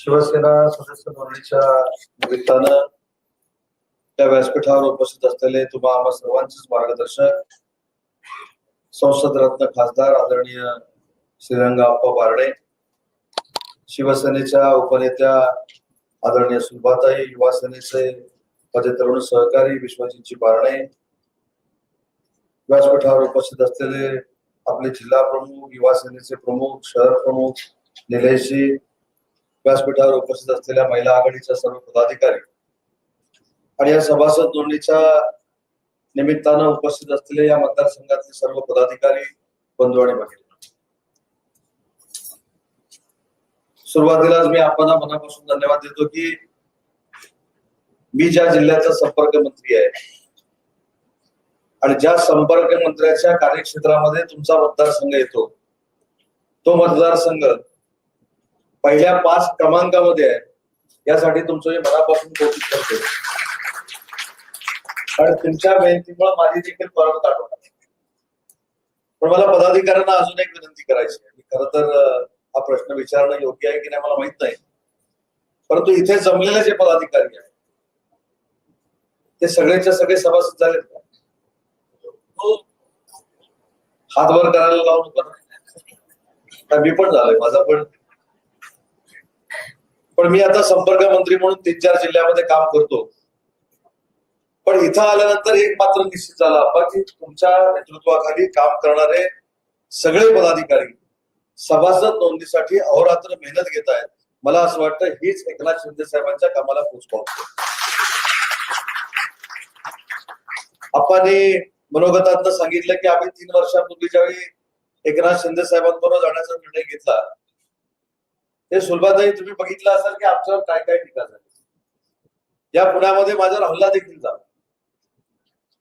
शिवसेना सदस्य नोंदणीच्या निमित्तानं त्या व्यासपीठावर उपस्थित असलेले तुम्हा आम्हा सर्वांचेच मार्गदर्शक संसद रत्न खासदार आदरणीय श्रीरंगाप्पा बारणे शिवसेनेच्या उपनेत्या आदरणीय सुलभाताई युवा सेनेचे माझे तरुण सहकारी विश्वजितजी बारणे व्यासपीठावर उपस्थित असलेले आपले जिल्हा प्रमुख युवा सेनेचे प्रमुख शहर प्रमुख निलेशजी व्यासपीठावर उपस्थित असलेल्या महिला आघाडीच्या सर्व पदाधिकारी आणि या सभासद नोंदणीच्या निमित्तानं उपस्थित असलेले या मतदारसंघातले सर्व पदाधिकारी बंधू आणि भगिनी. सुरुवातीलाच मी आपल्याला मनापासून धन्यवाद देतो की मी ज्या जिल्ह्याचा संपर्क मंत्री आहे आणि ज्या संपर्क मंत्र्याच्या कार्यक्षेत्रामध्ये तुमचा मतदारसंघ येतो तो मतदारसंघ पहिल्या पाच क्रमांकामध्ये आहे. यासाठी तुमचं मनापासून कौतुक करतो. आणि तुमच्या मेहनतीमुळे माझी देखील परत आठवतात पण मला पदाधिकाऱ्यांना अजून एक विनंती करायची आहे. खर तर हा प्रश्न विचारणं योग्य आहे की नाही मला माहीत नाही. परंतु इथे जमलेले जे पदाधिकारी आहेत ते सगळेच्या सगळे सभासद झालेत का? हो. हात वर करायला लावून मी पण झालोय माझा पण पण मी आता संपर्क मंत्री म्हणून तीन चार जिल्ह्यामध्ये काम करतो. पण इथं आल्यानंतर एक मात्र निश्चित झाला अप्पा की तुमच्या नेतृत्वाखाली काम करणारे सगळे पदाधिकारी सभासद नोंदणीसाठी अहोरात्र मेहनत घेत आहेत. मला असं वाटतं हीच एकनाथ शिंदे साहेबांच्या कामाला पोच पावतो आपण सांगितलं की आम्ही तीन वर्षांपूर्वी ज्यावेळी एकनाथ शिंदे साहेबांबरोबर जाण्याचा निर्णय घेतला ते सुलभाताई तुम्ही बघितलं असाल की आमच्यावर काय काय टीका झाली. या पुण्यामध्ये माझ्यावर हल्ला देखील झाला.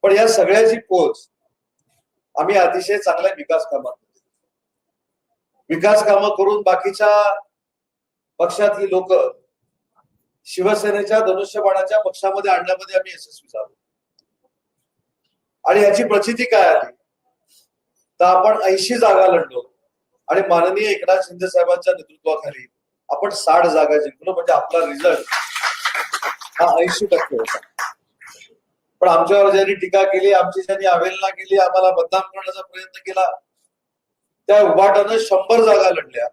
पण या सगळ्याची पोच आम्ही अतिशय चांगल्या विकास कामात विकास कामं करून बाकीच्या पक्षातली लोक शिवसेनेच्या धनुष्यबाणाच्या पक्षामध्ये आणण्यामध्ये आम्ही यशस्वी झालो. आणि याची प्रचिती काय आली? तर आपण ऐंशी जागा लढलो आणि माननीय एकनाथ शिंदे साहेबांच्या नेतृत्वाखाली आपण साठ जागा जिंकलो म्हणजे आपला रिझल्ट हा ऐंशी टक्के होता. पण आमच्यावर ज्यांनी टीका केली आमची ज्यांनी अवेलना केली आम्हाला बदनाम करण्याचा प्रयत्न केला त्या उभाटानं शंभर जागा लढल्या.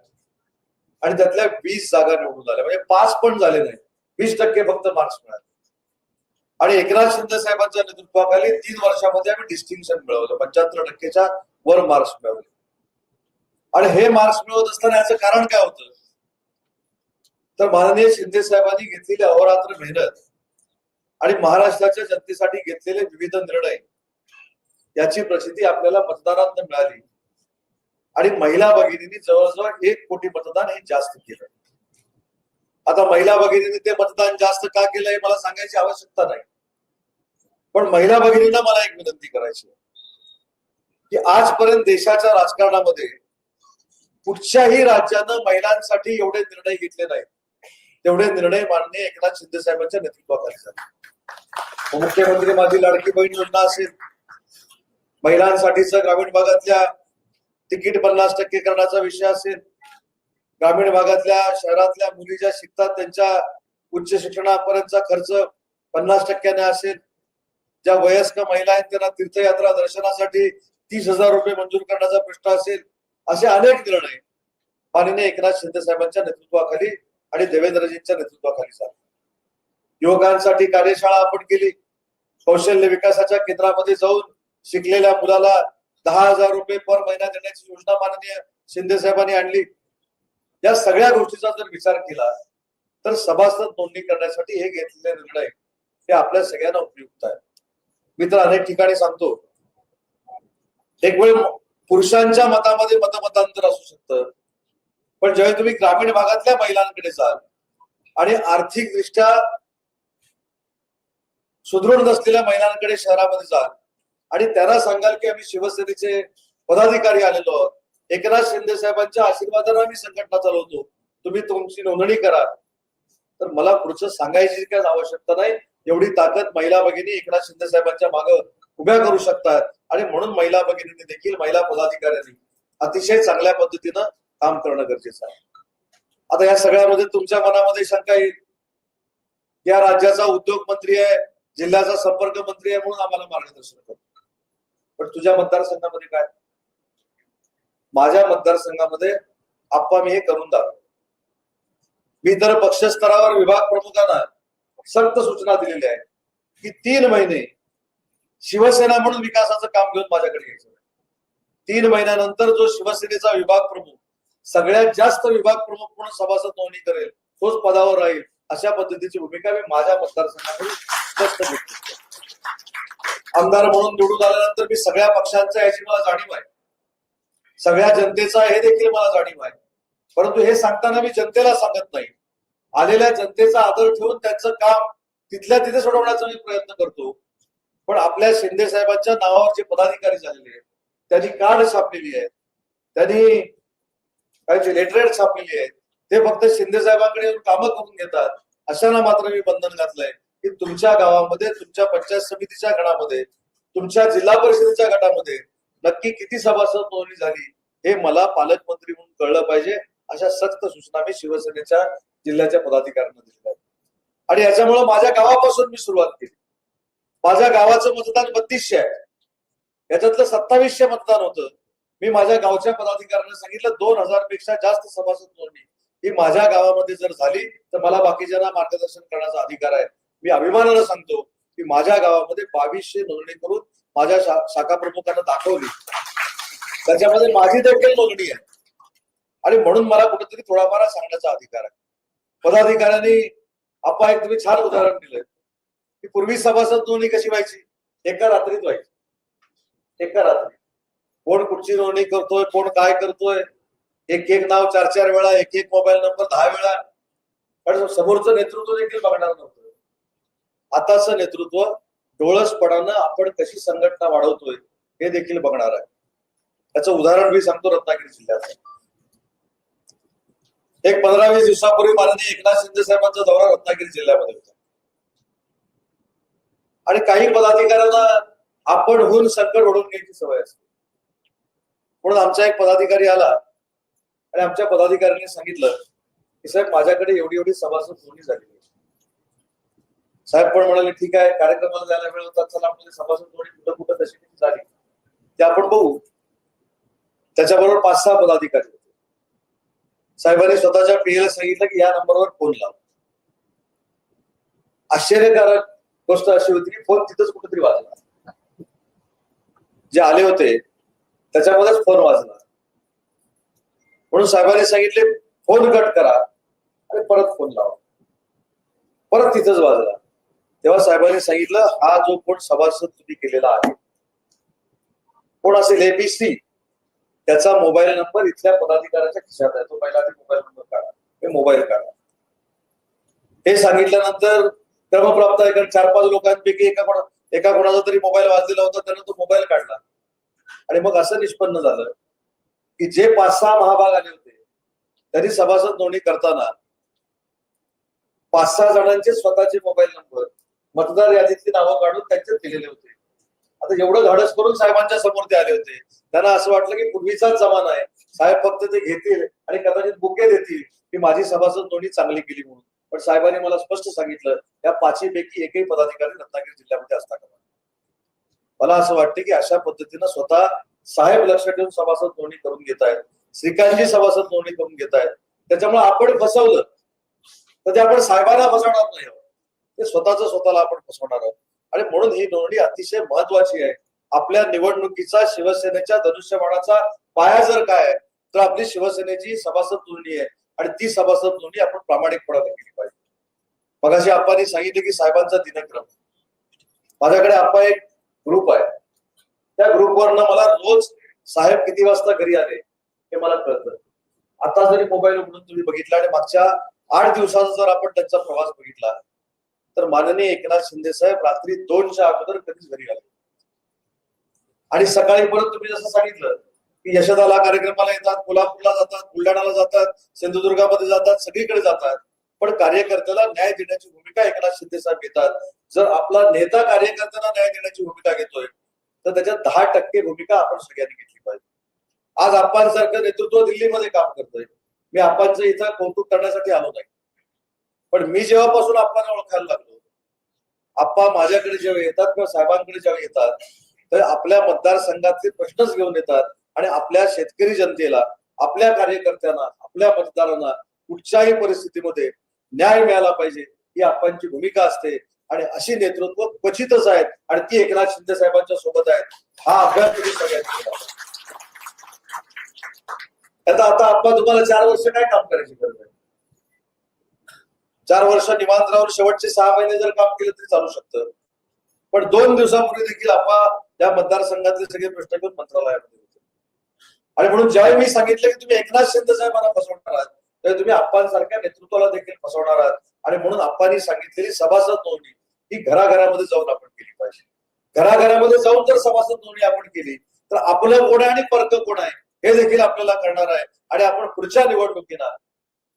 आणि त्यातल्या वीस जागा निवडून आल्या म्हणजे पाच पण झाले नाही. वीस टक्के फक्त मार्क्स मिळाले. आणि एकनाथ शिंदे साहेबांच्या नेतृत्वाखाली तीन वर्षामध्ये आम्ही डिस्टिंक्शन मिळवलं. पंच्याहत्तर टक्केच्या वर मार्क्स मिळवले. आणि हे मार्क्स मिळवत असताना याचं कारण काय होतं? तर माननीय शिंदे साहेबांनी घेतलेली अहोरात्र मेहनत आणि महाराष्ट्राच्या जनतेसाठी घेतलेले विविध निर्णय याची प्रसिद्धी आपल्याला मतदारांना मिळाली. आणि महिला भगिनींनी जवळजवळ एक कोटी मतदान हे जास्त केलं. आता महिला भगिनींनी ते मतदान जास्त का केलं हे मला सांगायची आवश्यकता नाही. पण महिला भगिनींना मला एक विनंती करायची की आजपर्यंत देशाच्या राजकारणामध्ये कुठच्याही राज्यानं महिलांसाठी एवढे निर्णय घेतले नाहीत. तेवढे निर्णय माननीय एकनाथ शिंदे साहेबांच्या नेतृत्वाखाली झाले. मुख्यमंत्री माझी लाडकी बहीण योजना असेल. महिलांसाठीच ग्रामीण भागातल्या तिकीट पन्नास टक्के करण्याचा विषय असेल. ग्रामीण भागातल्या शहरातल्या मुली ज्या शिकतात त्यांच्या उच्च शिक्षणापर्यंतचा खर्च पन्नास टक्क्याने असेल. ज्या वयस्क महिला आहेत त्यांना तीर्थयात्रा दर्शनासाठी तीस हजार रुपये मंजूर करण्याचा प्रश्न असेल. असे अनेक निर्णय माननीय एकनाथ शिंदे साहेबांच्या नेतृत्वाखाली आणि देवेंद्रजींच्या नेतृत्वाखाली झाले. युवकांसाठी कार्यशाळा आपण केली. कौशल्य विकासाच्या केंद्रामध्ये जाऊन शिकलेल्या मुलाला दहा हजार रुपये पर महिना देण्याची योजना माननीय शिंदे साहेबांनी आणली. या सगळ्या गोष्टीचा जर विचार केला तर सभासद नोंदणी करण्यासाठी हे घेतलेले निर्णय हे आपल्या सगळ्यांना उपयुक्त आहे मी तर अनेक ठिकाणी सांगतो एक वेळ पुरुषांच्या मतामध्ये मतमतांतर असू शकतं पण ज्यावेळी तुम्ही ग्रामीण भागातल्या महिलांकडे जाल आणि आर्थिकदृष्ट्या सुदृढ नसलेल्या महिलांकडे शहरामध्ये जाल आणि त्यांना सांगाल की आम्ही शिवसेनेचे पदाधिकारी आलेलो आहोत. एकनाथ शिंदे साहेबांच्या आशीर्वादाने आम्ही संघटना चालवतो. तुम्ही तुमची नोंदणी करा. तर मला पुढचं सांगायची काय आवश्यकता नाही. एवढी ताकद महिला भगिनी एकनाथ शिंदे साहेबांच्या मागे उभ्या करू शकतात. आणि म्हणून महिला भगिनींनी देखील महिला पदाधिकाऱ्यांनी अतिशय चांगल्या पद्धतीनं काम करणं गरजेचं आहे. आता या सगळ्यामध्ये तुमच्या मनामध्ये शंका येईल या राज्याचा उद्योग मंत्री आहे जिल्ह्याचा संपर्क मंत्री आहे म्हणून आम्हाला मार्गदर्शन करतो पण तुझ्या मतदारसंघामध्ये काय? माझ्या मतदारसंघामध्ये आप्पा मी हे करून दाखव. मी तर पक्षस्तरावर विभाग प्रमुखांना सक्त सूचना दिलेल्या आहेत की तीन महिने शिवसेना म्हणून विकासाचं काम घेऊन माझ्याकडे यायचं तीन महिन्यानंतर जो शिवसेनेचा विभाग प्रमुख सगळ्यात जास्त विभाग प्रमुख म्हणून सभासद नोंदणी करेल तोच पदावर राहील अशा पद्धतीची भूमिका मी माझ्या मतदारसंघाकडून स्पष्ट घेतली आमदार म्हणून निवडून आल्यानंतर मी सगळ्या पक्षांचा याची मला जाणीव आहे. सगळ्या जनतेचा हे देखील मला जाणीव आहे. परंतु हे सांगताना मी जनतेला सांगत नाही. आलेल्या जनतेचा आदर ठेवून त्यांचं काम तिथल्या तिथे सोडवण्याचा मी प्रयत्न करतो. पण आपल्या शिंदे साहेबांच्या नावावर जे पदाधिकारी झालेले आहेत त्यांनी कार्ड छापलेली आहे? त्यांनी काही लेटरेट छापलेली आहेत ते फक्त शिंदे साहेबांकडे येऊन कामं करून घेतात. अशांना मात्र मी बंधन घातलंय. की तुमच्या गावामध्ये तुमच्या पंचायत समितीच्या गणामध्ये तुमच्या जिल्हा परिषदेच्या गटामध्ये नक्की किती सभासद नोंदणी झाली हे मला पालकमंत्री म्हणून कळलं पाहिजे अशा सक्त सूचना मी शिवसेनेच्या जिल्ह्याच्या पदाधिकाऱ्यांना दिल्या. आणि याच्यामुळे माझ्या गावापासून मी सुरुवात केली. माझ्या गावाचं मतदान बत्तीसशे आहे. याच्यातलं सत्तावीसशे मतदान होतं. मी माझ्या गावच्या पदाधिकाऱ्यांना सांगितलं दोन हजारपेक्षा जास्त सभासद नोंदणी ही माझ्या गावामध्ये जर झाली तर मला बाकीच्यांना मार्गदर्शन करण्याचा अधिकार आहे. मी अभिमानानं सांगतो की माझ्या गावामध्ये बावीसशे नोंदणी करून माझ्या शा- शाखा प्रमुखांना दाखवली. त्याच्यामध्ये माझी देखील नोंदणी आहे. आणि म्हणून मला कुठेतरी थोडाफार सांगण्याचा अधिकार आहे. पदाधिकाऱ्यांनी आपा एक तुम्ही छान उदाहरण दिलंय. की पूर्वी सभासद नोंदणी कशी व्हायची? एका रात्रीत व्हायची. एका रात्री कोण कुठची नोंदणी करतोय कोण काय करतोय? एक एक नाव चार चार वेळा एक एक मोबाईल नंबर दहा वेळा. पण समोरचं नेतृत्व देखील बघणार नव्हतं. आताचं नेतृत्व डोळसपणानं आपण कशी संघटना वाढवतोय हे देखील बघणार आहे. त्याचं उदाहरण मी सांगतो रत्नागिरी जिल्ह्याचं. एक पंधरा वीस दिवसापूर्वी माननीय एकनाथ शिंदे साहेबांचा दौरा रत्नागिरी जिल्ह्यामध्ये होता. आणि काही पदाधिकाऱ्यांना आपण होऊन संकट ओढून घ्यायची सवय असते. म्हणून आमचा एक पदाधिकारी आला आणि आमच्या पदाधिकाऱ्यांनी सांगितलं की साहेब माझ्याकडे एवढी एवढी सभासद नोंदणी झाली साहेब पण म्हणाले ठीक आहे कार्यक्रमाला जायला वेळ होता चला आपल्याला सभासद नोंदणी कुठं कुठं कशी झाली. ते आपण बघू. त्याच्याबरोबर पाच सहा पदाधिकारी होते. साहेबांनी स्वतःच्या पीएला सांगितलं की या नंबरवर फोन लाव. आश्चर्यकारक गोष्ट अशी होती की फोन तिथंच कुठेतरी वाजला. जे आले होते त्याच्यामध्येच फोन वाजला म्हणून साहेबांनी सांगितले फोन कट करा आणि परत फोन लावा. परत तिथंच वाजला तेव्हा साहेबांनी सांगितलं हा जो कोण सभासद तुम्ही केलेला आहे कोण असेल एबीसी त्याचा मोबाईल नंबर इथल्या पदाधिकाऱ्याच्या खिशात आहे. तो पहिला मोबाईल नंबर काढा. ते मोबाईल काढा. हे सांगितल्यानंतर क्रमप्राप्त आहे कारण चार पाच लोकांपैकी एका कोणा एका कोणाचा तरी मोबाईल वाजलेला होता त्यानं तो मोबाईल काढला. आणि मग असं निष्पन्न झालं की जे पाच सहा महाभाग आले होते त्यांनी सभासद नोंदणी करताना पाच सहा जणांचे स्वतःचे मोबाईल नंबर मतदार यादीतली नावं काढून त्यांच्यात दिलेले होते. आता एवढं धाडस करून साहेबांच्या समोर ते आले होते. त्यांना असं वाटलं की पूर्वीचाच जमाना आहे. साहेब फक्त ते घेतील आणि कदाचित बुके देतील की माझी सभासद नोंदणी चांगली केली म्हणून. पण साहेबांनी मला स्पष्ट सांगितलं या पाचही पैकी एकही पदाधिकारी रत्नागिरी जिल्ह्यामध्ये असता का? मला असं वाटतं की अशा पद्धतीनं स्वतः साहेब लक्ष ठेवून सभासद नोंदणी करून घेत आहेत. श्रीकांतजी सभासद नोंदणी करून घेत आहेत. त्याच्यामुळे आपण फसवलं. तर ते आपण साहेबांना फसवणार नाही ते स्वतःच स्वतःला आपण फसवणार आहोत. आणि म्हणून ही नोंदणी अतिशय महत्वाची आहे. आपल्या निवडणुकीचा शिवसेनेच्या धनुष्यबाणाचा पाया जर काय आहे, तर आपली शिवसेनेची सभासद नोंदणी आहे. आणि ती सभासद नोंदणी आपण प्रामाणिकपणाने केली पाहिजे. मगाशी आप्पांनी सांगितले की साहेबांचा दिनक्रम. माझ्याकडे आपण एक ग्रुप आहे. त्या ग्रुपवरनं मला रोज साहेब किती वाजता घरी आले हे मला कळतं. आता जरी मोबाईल उघडून तुम्ही बघितला आणि मागच्या आठ दिवसाचा जर आपण त्यांचा प्रवास बघितला तर माननीय एकनाथ शिंदे साहेब रात्री दोनच्या अगोदर कधीच घरी आले. आणि सकाळी परत तुम्ही जसं सांगितलं की यशदाला कार्यक्रमाला येतात कोल्हापूरला जातात बुलढाणाला जातात सिंधुदुर्गामध्ये जातात सगळीकडे जातात. पण कार्यकर्त्याला न्याय देण्याची भूमिका एकनाथ शिंदे साहेब घेतात. जर आपला नेता कार्यकर्त्यांना न्याय देण्याची भूमिका घेतोय तर त्याच्यात दहा टक्के भूमिका आपण सगळ्यांनी घेतली पाहिजे. आज आपणसारखं नेतृत्व दिल्लीमध्ये काम करतोय. मी आपांचं इथं कौतुक करण्यासाठी आलो नाही. पण मी जेव्हापासून आपण ओळखायला लागलो आप्पा माझ्याकडे जेव्हा येतात किंवा साहेबांकडे जेव्हा येतात तर आपल्या मतदारसंघातले प्रश्नच घेऊन येतात आणि आपल्या शेतकरी जनतेला आपल्या कार्यकर्त्यांना आपल्या मतदारांना कुठच्याही परिस्थितीमध्ये न्याय मिळाला पाहिजे ही आपणची भूमिका असते. आणि अशी नेतृत्व क्वचितच आहेत. आणि ती एकनाथ शिंदे साहेबांच्या सोबत आहेत. हा अभ्यास तुम्ही सगळ्यांनी आता आता आपण तुम्हाला चार वर्ष काय काम करायची गरज आहे? चार वर्ष निवांत राहून शेवटचे सहा महिने जर काम केलं तरी चालू शकतं. पण दोन दिवसापूर्वी देखील आपण त्या मतदारसंघातले सगळे प्रश्न घेऊन मंत्रालयामध्ये होते. आणि म्हणून ज्यावेळी मी सांगितलं की तुम्ही एकनाथ शिंदे साहेबांना फसवणार आहात तर तुम्ही आप्पांसारख्या नेतृत्वाला देखील फसवणार आहात. आणि म्हणून आप्पांनी सांगितलेली सभासद नोंदणी ही घराघरामध्ये जाऊन आपण केली पाहिजे. घराघरामध्ये जाऊन जर सभासद नोंदणी आपण केली तर आपलं कोण आहे आणि परक कोण आहे हे देखील आपल्याला कळणार आहे. आणि आपण पुढच्या निवडणुकीला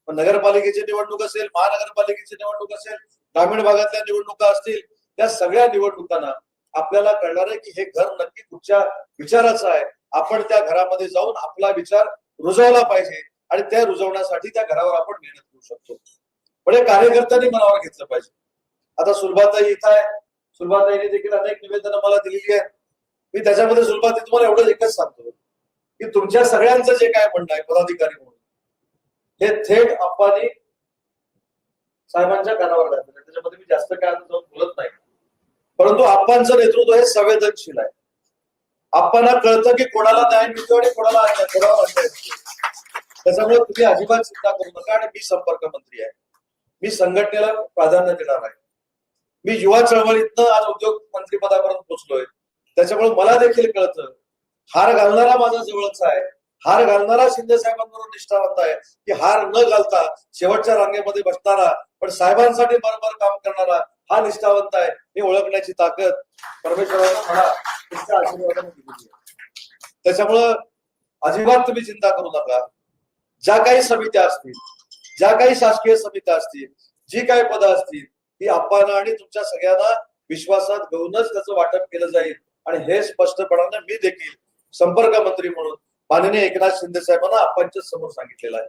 नगरपालिकेची निवडणूक असेल महानगरपालिकेची निवडणूक असेल ग्रामीण भागातल्या निवडणुका असतील त्या सगळ्या निवडणुकांना आपल्याला कळणार आहे की हे घर नक्की कुठच्या विचाराचं आहे. आपण त्या घरामध्ये जाऊन आपला विचार रुजवला पाहिजे. आणि त्या रुजवण्यासाठी त्या घरावर आपण मेहनत करू शकतो. पण हे कार्यकर्त्यांनी मनावर घेतलं पाहिजे. आता सुलभाताई इथं आहे. सुलभाताईने देखील अनेक निवेदनं मला दिलेली आहेत मी त्याच्यामध्ये सुलभाताई तुम्हाला एवढंच एकच सांगतो की तुमच्या सगळ्यांचं जे काय म्हणणं आहे पदाधिकारी म्हणून हे थेट अप्पानी साहेबांच्या कानावर घातलं म्हणजे त्याच्यामध्ये मी जास्त काय जाऊन बोलत नाही. परंतु आप्पांचं नेतृत्व हे संवेदनशील आहे. आप्पांना कळतं की कोणाला न्याय मिळतो आणि कोणाला अन्याय कोणाला अन्याय मिळतो त्याच्यामुळे तुम्ही अजिबात चिंता करू नका आणि मी संपर्क मंत्री आहे. मी संघटनेला प्राधान्य देणार आहे. मी युवा चळवळीतनं आज उद्योग मंत्रीपदापर्यंत पोहोचलोय. त्याच्यामुळे मला देखील कळतं हार घालणारा माझा जवळचा आहे. हार घालणारा शिंदे साहेबांबरोबर निष्ठावंत आहे की हार न घालता शेवटच्या रांगेमध्ये बसणारा पण साहेबांसाठी बरोबर काम करणारा हा निष्ठावंत आहे. हे ओळखण्याची ताकद परमेश्वरानं म्हणा तुमच्या आशीर्वादाने दिलेली आहे. त्याच्यामुळं अजिबात तुम्ही चिंता करू नका. ज्या काही समित्या असतील ज्या काही शासकीय समित्या असतील जी काही पदं असतील ती आपण आणि तुमच्या सगळ्यांना विश्वासात घेऊनच त्याचं वाटप केलं जाईल. आणि हे स्पष्टपणाने मी देखील संपर्क मंत्री म्हणून माननीय एकनाथ शिंदे साहेबांना आपणच्या समोर सांगितलेलं आहे.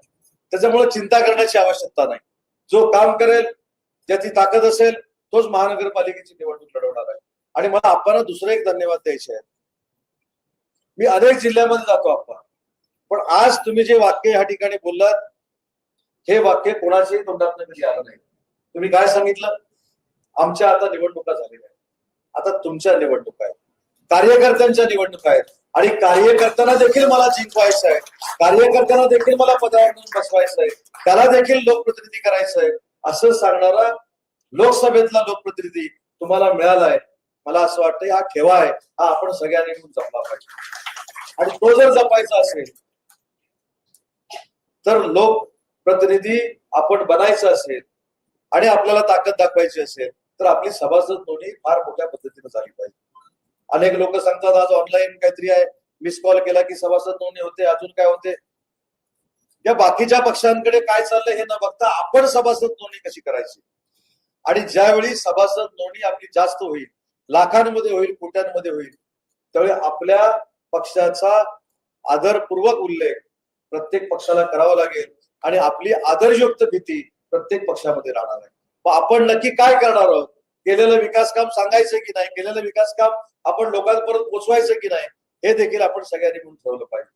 त्याच्यामुळे चिंता करण्याची आवश्यकता नाही. जो काम करेल ज्याची ताकद असेल तोच महानगरपालिकेची निवडणूक लढवणार आहे. आणि मला आपण दुसरं एक धन्यवाद द्यायचे आहे. मी अनेक जिल्ह्यामध्ये जातो आपण पण आज तुम्ही जे वाक्य या ठिकाणी बोललात हे वाक्य कोणाच्याही तोंडात कधी आलं नाही. तुम्ही काय सांगितलं? आमच्या आता निवडणुका झालेल्या आहेत. आता तुमच्या निवडणुका आहेत. कार्यकर्त्यांच्या निवडणुका आहेत. आणि कार्यकर्त्यांना देखील मला जिंकवायचं आहे. कार्यकर्त्यांना देखील मला पदावर बसवायचं आहे. त्याला देखील लोकप्रतिनिधी करायचं आहे. असं सांगणारा लोकसभेतला लोकप्रतिनिधी तुम्हाला मिळालाय मला असं वाटतं हा ठेवा आहे. हा आपण सगळ्यांनी जपला पाहिजे. आणि तो जर जपायचा असेल तर लोकप्रतिनिधी आपण बनायचं असेल आणि आपल्याला ताकद दाखवायची असेल तर आपली सभासद नोंदणी फार मोठ्या पद्धतीने झाली पाहिजे. अनेक लोक सांगतात आज ऑनलाईन काहीतरी आहे. मिस कॉल केला की सभासद नोंदणी होते अजून काय होते? या बाकीच्या पक्षांकडे काय चाललंय हे न बघता आपण सभासद नोंदणी कशी करायची? आणि ज्यावेळी सभासद नोंदणी आपली जास्त होईल लाखांमध्ये होईल कोट्यांमध्ये होईल त्यावेळी आपल्या पक्षाचा आदरपूर्वक उल्लेख प्रत्येक पक्षाला करावं लागेल आणि आपली आदर्शयुक्त भीती प्रत्येक पक्षामध्ये राहणार आहे. मग आपण नक्की काय करणार आहोत? केलेलं विकास काम सांगायचं की नाही? केलेलं विकास काम आपण लोकांपर्यंत पोचवायचं की नाही? हे देखील आपण सगळ्यांनी म्हणून ठरवलं पाहिजे.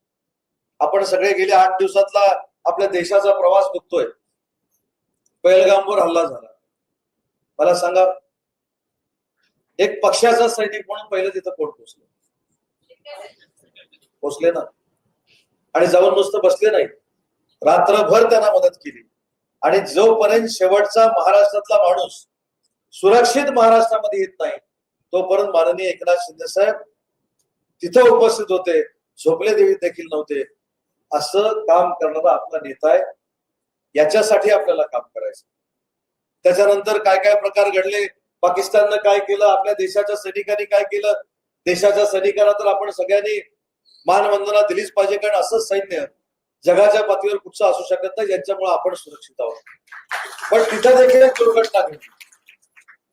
आपण सगळे गेल्या आठ दिवसातला आपल्या देशाचा प्रवास बघतोय. पहिलगामवर हल्ला झाला. मला सांगा एक पक्षाचा सैनिक म्हणून पहिलं तिथं कोण पोचलं? पोचले ना? आणि जाऊन नुसतं बसले नाही रात्रभर त्यांना मदत केली. आणि जोपर्यंत शेवटचा महाराष्ट्रातला माणूस सुरक्षित महाराष्ट्रामध्ये येत नाही तोपर्यंत माननीय एकनाथ शिंदे साहेब तिथं उपस्थित होते झोपले देवी देखील नव्हते. असं काम करणारा आपला नेता आहे. याच्यासाठी आपल्याला काम करायचं. त्याच्यानंतर काय काय प्रकार घडले? पाकिस्ताननं काय केलं? आपल्या देशाच्या सैनिकांनी काय केलं? देशाच्या सैनिकांना तर आपण सगळ्यांनी मानवंदना दिलीच पाहिजे कारण असं सैन्य जगाच्या पातळीवर कुठचं असू शकत नाही ज्यांच्यामुळे आपण सुरक्षित आहोत. पण तिथं देखील एक दुर्घटना घडली.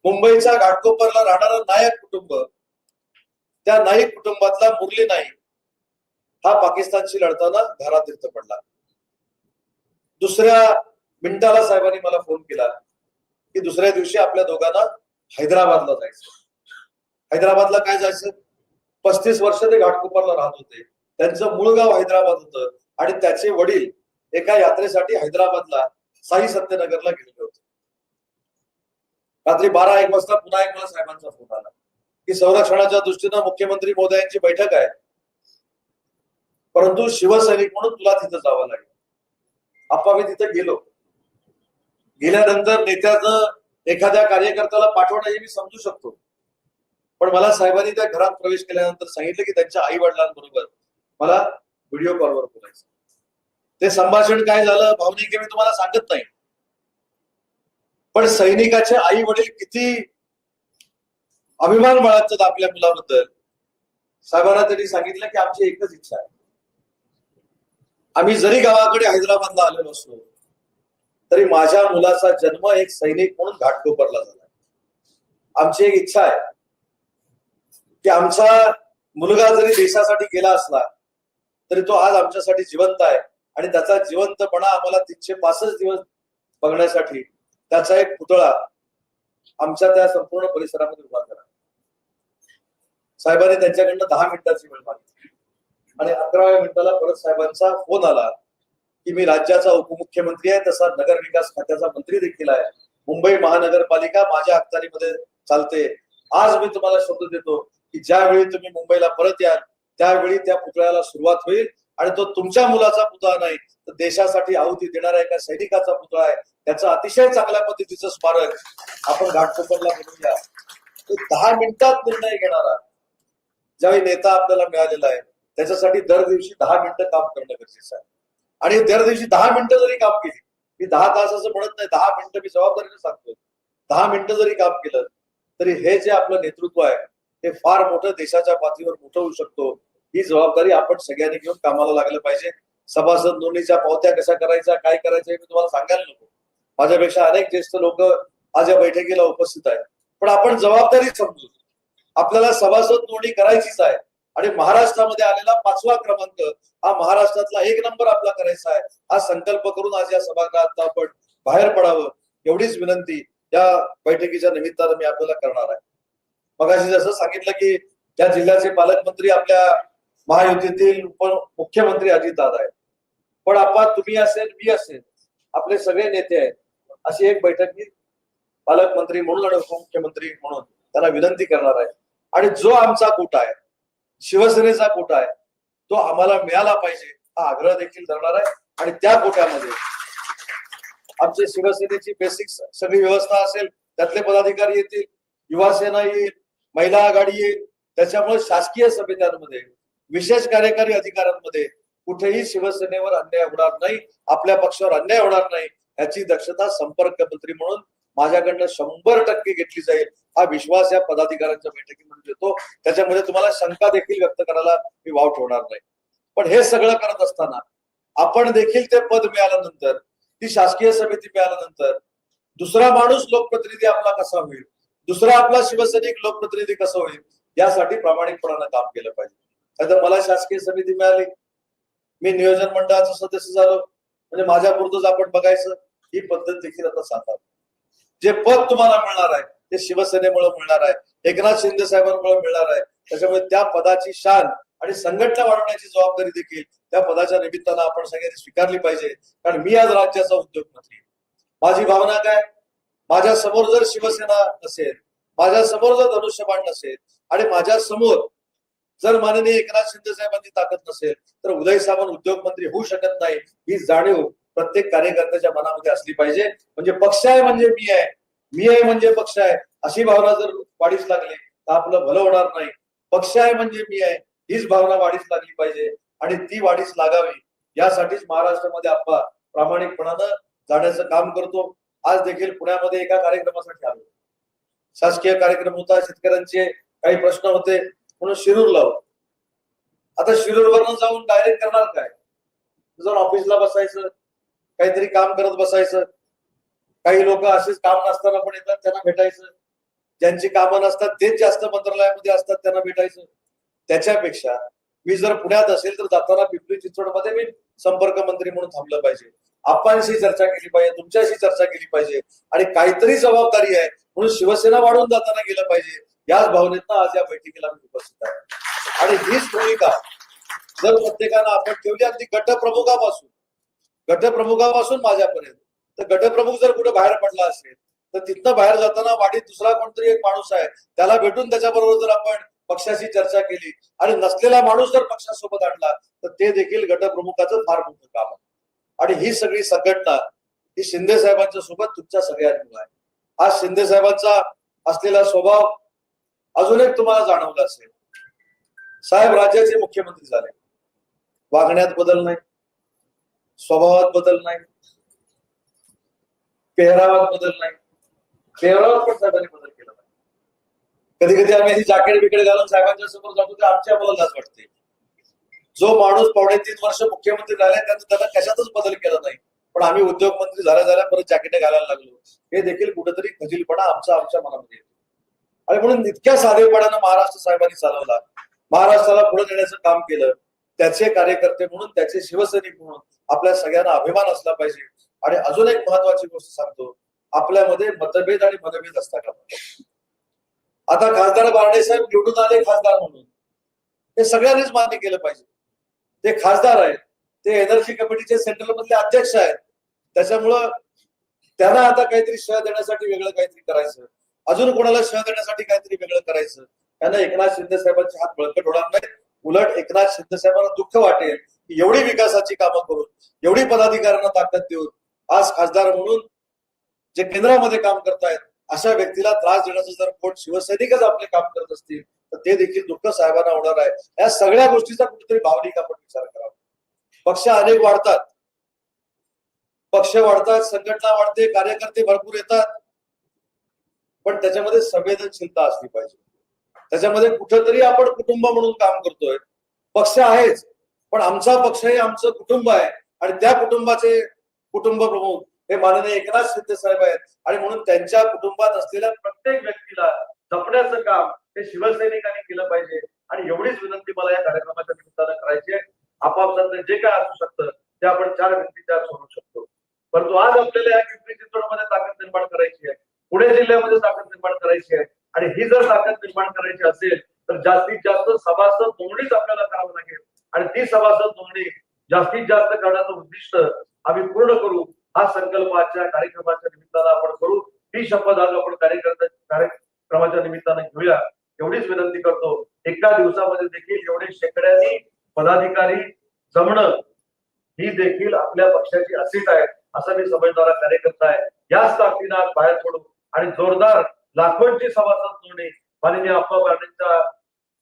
मुंबईच्या घाटकोपरला राहणारं नायक कुटुंब त्या नाईक कुटुंबातला मुरली नाईक हा पाकिस्तानशी लढताना घरातीर्थ पडला. दुसऱ्या मिनिटाला साहेबांनी मला फोन केला की दुसऱ्या दिवशी आपल्या दोघांना हैदराबादला जायचं. हैदराबादला काय जायचं? पस्तीस वर्ष ते घाटकोपरला राहत होते. त्यांचं मूळ गाव हैदराबाद होतं आणि त्याचे वडील एका यात्रेसाठी हैदराबादला साई सत्यनगरला गेलेले होते. रात्री बारा एक वाजता पुन्हा एक मला साहेबांचा फोन आला. की संरक्षणाच्या दृष्टीनं मुख्यमंत्री मोदयांची बैठक आहे. परंतु शिवसैनिक म्हणून तुला तिथं जावं लागेल. आप्पा मी तिथं गेलो. गेल्यानंतर नेत्याचं एखाद्या कार्यकर्त्याला पाठवणं हे मी समजू शकतो. पण मला साहेबांनी त्या घरात प्रवेश केल्यानंतर सांगितलं की त्यांच्या आई वडिलांबरोबर मला व्हिडिओ कॉलवर बोलायचं. ते संभाषण काय झालं? भावनिक मी तुम्हाला सांगत नाही. पण सैनिकाचे आई वडील किती अभिमान बाळगतात आपल्या मुलाबद्दल. साहेबांना त्यांनी सांगितलं की आमची एकच इच्छा आहे. आम्ही जरी गावाकडे हैदराबादला आलेलो असलो तरी माझ्या मुलाचा जन्म एक सैनिक म्हणून घाटकोपरला झाला. आमची एक इच्छा आहे. की आमचा मुलगा जरी देशासाठी गेला असला तरी तो आज आमच्यासाठी जिवंत आहे. आणि त्याचा जिवंतपणा आम्हाला तीनशे पासष्ट दिवस बघण्यासाठी त्याचा एक पुतळा आमच्या त्या संपूर्ण परिसरामध्ये उभा करा. साहेबांनी त्यांच्याकडनं दहा मिनिटाची वेळ मागितली. आणि अकराव्या मिनिटाला परत साहेबांचा फोन आला की मी राज्याचा उपमुख्यमंत्री आहे तसा नगर विकास खात्याचा मंत्री देखील आहे. मुंबई महानगरपालिका माझ्या अखत्यारीमध्ये चालते. आज मी तुम्हाला शब्द देतो. की ज्यावेळी तुम्ही मुंबईला परत याल त्यावेळी त्या पुतळ्याला सुरुवात होईल आणि तो तुमच्या मुलाचा पुतळा नाही तर देशासाठी आहुती देणारा एका सैनिकाचा पुतळा आहे. त्याचा अतिशय चांगल्या पद्धतीचं स्मारक आपण घाटकोपरला बनवूया. दहा मिनिटात निर्णय घेणारा ज्यावेळी नेता आपल्याला मिळालेला आहे त्याच्यासाठी दर दिवशी दहा मिनिटं काम करणं गरजेचं आहे. आणि दर दिवशी दहा मिनिटं जरी काम केली मी दहा तास असं म्हणत नाही दहा मिनिटं मी जबाबदारीने सांगतो दहा मिनिटं जरी काम केलं तरी हे जे आपलं नेतृत्व आहे ते फार मोठं देशाच्या पातळीवर मोठं होऊ शकतो. ही जबाबदारी आपण सगळ्यांनी घेऊन कामाला लागलं पाहिजे. सभासद नोंदणीच्या पावत्या कशा करायच्या काय करायचं हे मी तुम्हाला सांगायला नको. माझ्यापेक्षा अनेक ज्येष्ठ लोक आज या बैठकीला उपस्थित आहेत. पण आपण जबाबदारी समजू. आपल्याला सभासद नोंदणी करायचीच आहे. आणि महाराष्ट्रामध्ये आलेला पाचवा क्रमांक हा महाराष्ट्रातला एक नंबर आपला करायचा आहे. हा संकल्प करून आज या सभागृहात आपण बाहेर पडावं एवढीच विनंती या बैठकीच्या निमित्तानं मी आपल्याला करणार आहे. मगाशी जसं सांगितलं की त्या जिल्ह्याचे पालकमंत्री आपल्या महायुतीतील उपमुख्यमंत्री अजितदादा आहेत. पण आपण तुम्ही असेल मी असेल आपले सगळे नेते आहेत अशी एक बैठक मी पालकमंत्री म्हणून आणि उपमुख्यमंत्री म्हणून त्यांना विनंती करणार आहे. आणि जो आमचा कोटा आहे शिवसेनेचा कोटा आहे तो आम्हाला मिळाला पाहिजे हा आग्रह देखील धरणार आहे. आणि त्या कोट्यामध्ये आमचे शिवसेनेची बेसिक सगळी व्यवस्था असेल त्यातले पदाधिकारी येतील युवासेना येईल महिला आघाडी येईल त्याच्यामुळे शासकीय समित्यांमध्ये विशेष कार्यकारी अधिकाऱ्यांमध्ये कुठेही शिवसेनेवर अन्याय होणार नाही आपल्या पक्षावर अन्याय होणार नाही याची दक्षता संपर्क मंत्री म्हणून माझ्याकडनं शंभर टक्के घेतली जाईल हा विश्वास या पदाधिकाऱ्यांच्या बैठकीमध्ये देतो त्याच्यामध्ये तुम्हाला शंका देखील व्यक्त करायला मी वाव ठेवणार नाही. पण हे सगळं करत असताना आपण देखील ते पद मिळाल्यानंतर ती शासकीय समिती मिळाल्यानंतर दुसरा माणूस लोकप्रतिनिधी आपला कसा होईल? दुसरा आपला शिवसैनिक लोकप्रतिनिधी कसा होईल? यासाठी प्रामाणिकपणानं काम केलं पाहिजे. नाहीतर मला शासकीय समिती मिळाली. मी नियोजन मंडळाचं सदस्य झालो. म्हणजे माझ्या पुरतच आपण बघायचं. ही पद्धत देखील आता सांगा जे पद तुम्हाला मिळणार आहे ते शिवसेनेमुळे मिळणार आहे. एकनाथ शिंदे साहेबांमुळे मिळणार आहे. त्याच्यामुळे त्या पदाची शान आणि संघटना वाढवण्याची जबाबदारी देखील त्या पदाच्या निमित्तानं आपण सगळ्यांनी स्वीकारली पाहिजे. कारण मी आज राज्याचा उद्योगमंत्री माझी भावना काय? माझ्यासमोर जर शिवसेना नसेल माझ्यासमोर जर धनुष्यबाण नसेल आणि माझ्यासमोर जर माननीय एकनाथ शिंदे साहेबांची ताकद नसेल तर उदय सामंत उद्योगमंत्री होऊ शकत नाही ही जाणीव प्रत्येक कार्यकर्त्याच्या मनामध्ये असली पाहिजे. म्हणजे पक्ष आहे म्हणजे मी आहे. मी आहे म्हणजे पक्ष आहे. अशी भावना जर वाढीस लागली तर आपलं भलं होणार नाही. पक्ष आहे म्हणजे मी आहे हीच भावना वाढीस लागली पाहिजे. आणि ती वाढीस लागावी यासाठीच महाराष्ट्रामध्ये आपण प्रामाणिकपणानं जाण्याचं काम करतो. आज देखील पुण्यामध्ये एका कार्यक्रमासाठी आलो. शासकीय कार्यक्रम होता शेतकऱ्यांचे काही प्रश्न होते म्हणून शिरूरला होतो. आता शिरूरवरून जाऊन डायरेक्ट करणार काय? जाऊन ऑफिसला बसायचं काहीतरी काम करत बसायचं. काही लोक असेच काम नसताना पण येतात त्यांना भेटायचं. ज्यांची कामं नसतात तेच जास्त मंत्रालयामध्ये असतात त्यांना भेटायचं. त्याच्यापेक्षा मी जर पुण्यात असेल तर जाताना पिंपरी चिंचवडमध्ये मी संपर्क मंत्री म्हणून थांबलं पाहिजे. आपणशी चर्चा केली पाहिजे तुमच्याशी चर्चा केली पाहिजे आणि काहीतरी जबाबदारी आहे म्हणून शिवसेना वाढून जाताना गेलं पाहिजे. याच भावनेतनं आज या बैठकीला मी उपस्थित आहे. आणि हीच भूमिका जर प्रत्येकानं आपण ठेवली अगदी गटप्रमुखापासून गटप्रमुखापासून माझ्यापर्यंत तर गटप्रमुख जर कुठे बाहेर पडला असेल तर तिथनं बाहेर जाताना वाडीत दुसरा कोणतरी एक माणूस आहे त्याला भेटून त्याच्याबरोबर जर आपण पक्षाशी चर्चा केली आणि नसलेला माणूस जर पक्षासोबत आणला तर ते देखील गटप्रमुखाचं फार मोठं काम आहे. आणि ही सगळी संघटना ही शिंदे साहेबांच्या सोबत तुमच्या सगळ्यांमुळे आहे. आज शिंदे साहेबांचा असलेला स्वभाव अजून एक तुम्हाला जाणवला असेल. साहेब राज्याचे मुख्यमंत्री झाले. वागण्यात बदल नाही. स्वभावात बदल नाही. पेहरावात बदल नाही. पेहरावात पण साहेबांनी बदल केला नाही. कधी कधी आम्ही जाकेट बिकेट घालून साहेबांच्या समोर जातो ते आमच्या मला वाटते. जो माणूस पावणे तीन वर्ष मुख्यमंत्री झाले त्यानं त्याला कशातच बदल केला नाही. पण आम्ही उद्योग मंत्री झाल्या झाल्या परत जॅकेट घालायला लागलो. हे देखील कुठेतरी खजिलपणा आमचा आमच्या मनामध्ये येतो. आणि म्हणून इतक्या साधेपणानं महाराष्ट्र साहेबांनी चालवला. महाराष्ट्राला पुढे नेण्याचं काम केलं. त्याचे कार्यकर्ते म्हणून त्याचे शिवसैनिक म्हणून आपल्या सगळ्यांना अभिमान असला पाहिजे. आणि अजून एक महत्वाची गोष्ट सांगतो. आपल्यामध्ये मतभेद आणि मतभेद असता का आता खासदार बारडे साहेब निवडून आले खासदार म्हणून. हे सगळ्यांनीच मान्य केलं पाहिजे. ते खासदार आहेत ते एनर्जी कमिटीचे सेंट्रल मधले अध्यक्ष आहेत. त्याच्यामुळं त्यांना आता काहीतरी शह देण्यासाठी वेगळं काहीतरी करायचं. अजून कोणाला शह देण्यासाठी काहीतरी वेगळं करायचं. त्यांना एकनाथ शिंदे साहेबांचे हात बळकट होणार नाही उलट एकनाथ शिंदे साहेबांना दुःख वाटेल की एवढी विकासाची कामं करून एवढी पदाधिकाऱ्यांना ताकद देऊन आज खासदार म्हणून जे केंद्रामध्ये काम करतायत अशा व्यक्तीला त्रास देण्याचं जर कोण शिवसैनिकच आपले काम करत असतील तर ते देखील दुःख साहेबांना होणार आहे. या सगळ्या गोष्टीचा कुठेतरी भावनिक आपण विचार करावा. पक्ष अनेक वाढतात. पक्ष वाढतात संघटना वाढते कार्यकर्ते भरपूर येतात. पण त्याच्यामध्ये संवेदनशीलता असली पाहिजे. त्याच्यामध्ये कुठंतरी आपण कुटुंब म्हणून काम करतोय. पक्ष आहेच पण आमचा पक्ष हे आमचं कुटुंब आहे. आणि त्या कुटुंबाचे कुटुंब प्रमुख हे माननीय एकनाथ शिंदे साहेब आहेत. आणि म्हणून त्यांच्या कुटुंबात असलेल्या प्रत्येक व्यक्तीला जपण्याचं काम हे शिवसैनिकांनी केलं पाहिजे. आणि एवढीच विनंती मला या कार्यक्रमाच्या निमित्तानं करायची आहे. आपापसातलं जे काय असू शकतं ते आपण चार व्यक्तीच्या सोडू शकतो. परंतु आज आपल्याला या पिंपरी चिंचवडमध्ये ताकद निर्माण करायची आहे. पुणे जिल्ह्यामध्ये ताकद निर्माण करायची आहे. आणि ही जर ताकद निर्माण करायची असेल तर जास्तीत जास्त सभासद नोंदणीच आपल्याला करावं लागेल. आणि ती सभासद नोंदणी जास्तीत जास्त करण्याचं उद्दिष्ट आम्ही पूर्ण करू. हा संकल्प आजच्या कार्यक्रमाच्या निमित्तानं आपण करू. ही शपथ आज आपण कार्यकर्त्या कार्यक्रमाच्या निमित्तानं घेऊया. एवढीच विनंती करतो. एका दिवसामध्ये देखील एवढे शेकड्यांनी पदाधिकारी जमणं ही देखील आपल्या पक्षाची असीट आहे असं मी समजणारा कार्यकर्ता आहे. याच ताकदीनं आज बाहेर पडू आणि जोरदार लाखोंची सभासद नोंदणी माननीय अप्पा बार्डेंच्या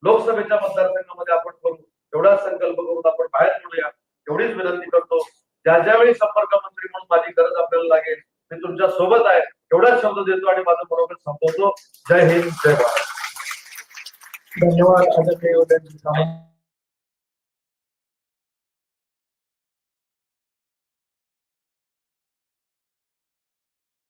लोकसभेच्या मतदारसंघामध्ये आपण करू. एवढाच संकल्प करून आपण बाहेर पडूया. एवढीच विनंती करतो. ज्या ज्यावेळी संपर्क मंत्री म्हणून माझी गरज आपल्याला लागेल मी तुमच्यासोबत आहे. एवढाच शब्द देतो आणि माझं बरोबर संपवतो. जय हिंद जय भारत. धन्यवाद.